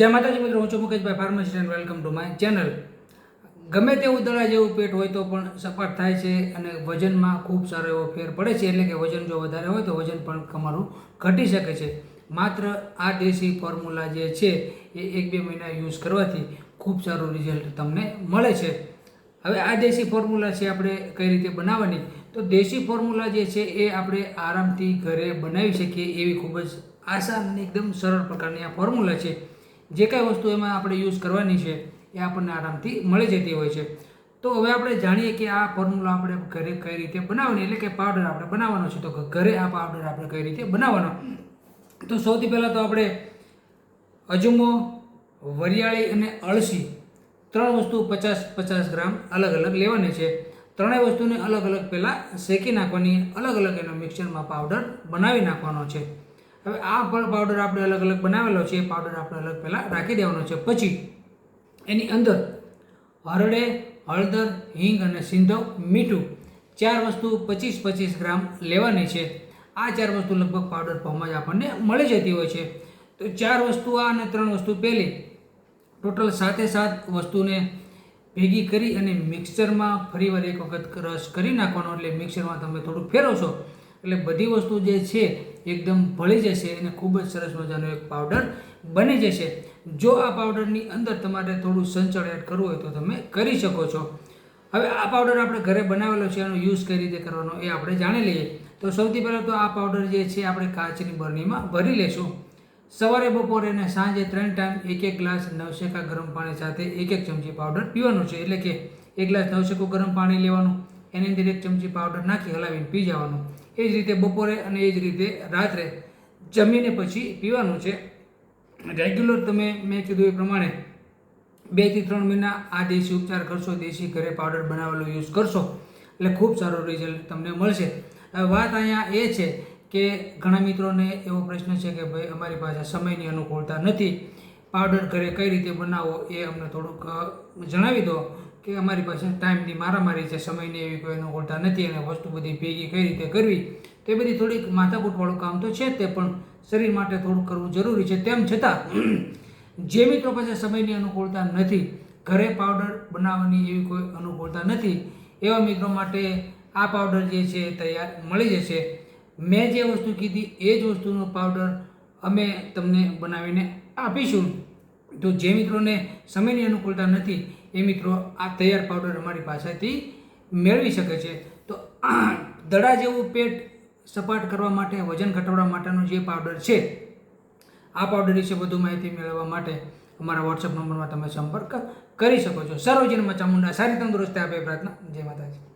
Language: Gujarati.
જય માતાજી મિત્રો, હું છું Mukeshbhai pharmacist and welcome to my channel ગમે તેવું ઉદળા જેવું પેટ હોય તો પણ સપાટ થાય છે અને વજનમાં ખૂબ સારો એવો ફેર પડે છે, એટલે કે વજન જો વધારે હોય તો વજન પણ તમારું ઘટી શકે છે. માત્ર આ દેશી ફોર્મ્યુલા જે છે, એ એક બે મહિના યુઝ કરવાથી ખૂબ સારું રિઝલ્ટ તમને મળે છે. હવે આ દેશી ફોર્મ્યુલા છે આપણે કઈ રીતે બનાવવાની? તો દેશી ફોર્મ્યુલા જે છે, એ આપણે આરામથી ઘરે બનાવી શકીએ એવી ખૂબ જ આસાન અને એકદમ સરળ પ્રકારની આ ફોર્મ્યુલા છે. જે કાંઈ વસ્તુ એમાં આપણે યુઝ કરવાની છે, એ આપણને આરામથી મળી જતી હોય છે. તો હવે આપણે જાણીએ કે આ ફોર્મ્યુલા આપણે ઘરે કઈ રીતે બનાવવાની, એટલે કે પાવડર આપણે બનાવવાનો છે. તો ઘરે આ પાવડર આપણે કઈ રીતે બનાવવાનો? તો સૌથી પહેલાં તો આપણે અજમો, વરિયાળી અને અળસી ત્રણ વસ્તુ પચાસ પચાસ ગ્રામ અલગ અલગ લેવાની છે. ત્રણેય વસ્તુને અલગ અલગ પહેલાં શેકી નાખવાની, અલગ અલગ એનો મિક્સરમાં પાવડર બનાવી નાખવાનો છે. હવે આ પણ પાવડર આપણે અલગ અલગ બનાવેલો છે. એ પાવડર આપણે અલગ પહેલાં રાખી દેવાનો છે. પછી એની અંદર હરડે, હળદર, હિંગ અને સિંધો, મીઠું ચાર વસ્તુ પચીસ પચીસ ગ્રામ લેવાની છે. આ ચાર વસ્તુ લગભગ પાવડર ફોર્મમાં જ આપણને મળી જતી હોય છે. તો ચાર વસ્તુ આ અને ત્રણ વસ્તુ પહેલી. ટોટલ સાતે સાત વસ્તુને ભેગી કરી અને મિક્સરમાં ફરીવાર એક વખત રસ કરી નાખવાનો. એટલે મિક્સરમાં તમે થોડું ફેરવશો. એટલે બધી વસ્તુ જે છે એકદમ ભળી જશે અને ખૂબ જ સરસ મજાનો એક પાવડર બની જશે. જો આ પાવડરની અંદર તમારે થોડું સંચળ એડ કરવું હોય તો તમે કરી શકો છો. હવે આ પાવડર આપણે ઘરે બનાવેલો છે, એનો યુઝ કઈ રીતે કરવાનો એ આપણે જાણી લઈએ. તો સૌથી પહેલાં તો આ પાવડર જે છે આપણે કાચની બરણીમાં ભરી લેશું. સવારે, બપોરે અને સાંજે ત્રણ ટાઈમ એક એક ગ્લાસ નવશેકા ગરમ પાણી સાથે એક એક ચમચી પાવડર પીવાનું છે. એટલે કે એક ગ્લાસ નવશેકું ગરમ પાણી લેવાનું, એની અંદર એક ચમચી પાવડર નાખી હલાવીને પી જવાનું. એ જ રીતે બપોરે અને એ જ રીતે રાત્રે જમીને પછી પીવાનું છે. રેગ્યુલર તમે મેં કીધું એ પ્રમાણે બેથી ત્રણ મહિના આ દેશી ઉપચાર કરશો, દેશી ઘરે પાવડર બનાવેલો યુઝ કરશો, એટલે ખૂબ સારો રિઝલ્ટ તમને મળશે. વાત અહીંયા એ છે કે ઘણા મિત્રોને એવો પ્રશ્ન છે કે ભાઈ અમારી પાસે સમયની અનુકૂળતા નથી. પાવડર ઘરે કઈ રીતે બનાવવો એ અમને થોડુંક જણાવી દો. કે અમારી પાસે ટાઈમની મારામારી છે, સમયની એવી કોઈ અનુકૂળતા નથી અને વસ્તુ બધી ભેગી કઈ રીતે કરવી, તે બધી થોડીક માથાકૂટવાળું કામ તો છે તે, પણ શરીર માટે થોડું કરવું જરૂરી છે. તેમ છતાં, જે મિત્રો પાસે સમયની અનુકૂળતા નથી, ઘરે પાવડર બનાવવાની એવી કોઈ અનુકૂળતા નથી, એવા મિત્રો માટે આ પાવડર જે છે તૈયાર મળી જશે. મેં જે વસ્તુ કીધી એ જ વસ્તુનો પાવડર અમે તમને બનાવીને આપીશું. તો જે મિત્રોને સમયની અનુકૂળતા નથી એ મિત્રો, આ તૈયાર પાવડર અમારી પાસેથી મેળવી શકે છે. તો દડા જેવું પેટ સપાટ કરવા માટે, વજન ઘટાડવા માટેનો જે પાવડર છે, આ પાવડર વિશે વધુ માહિતી મેળવવા માટે અમારા વોટ્સઅપ નંબરમાં તમે સંપર્ક કરી શકો છો. સર્વજન્મ ચામુંડા સારી તંદુરસ્તી આપે પ્રાર્થના. જય માતાજી.